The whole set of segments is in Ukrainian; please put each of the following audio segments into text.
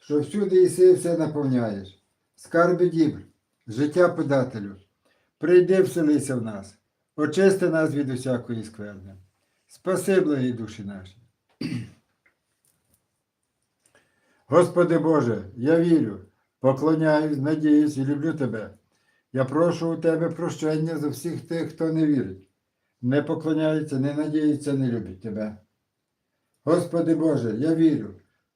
що всюди іси все наповняєш, скарби дібр, життя подателю, прийди вселися в нас, очисти нас від усякої скверни. Спаси, благі душі наші. Господи Боже, я вірю, поклоняюсь, надіюсь і люблю Тебе. Я прошу у Тебе прощення за всіх тих, хто не вірить, не поклоняється, не надіється, не любить Тебе. Господи Боже, я вірю,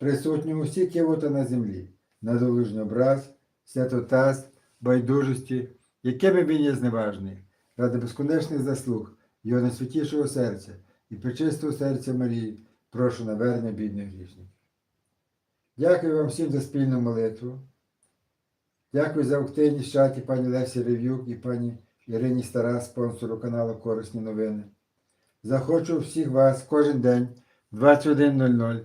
присутньому всі кивота на землі, на долужний образ, святотаз, байдужості, якими він є зневажний, ради безконечних заслуг Його найсвятішого серця і пречистого серця Марії, прошу навернення бідних грішників. Дякую вам всім за спільну молитву. Дякую за активність чаті пані Лесі Рев'юк і пані Ірині Стара, спонсору каналу Корисні новини. Захочу всіх вас кожен день в 21.00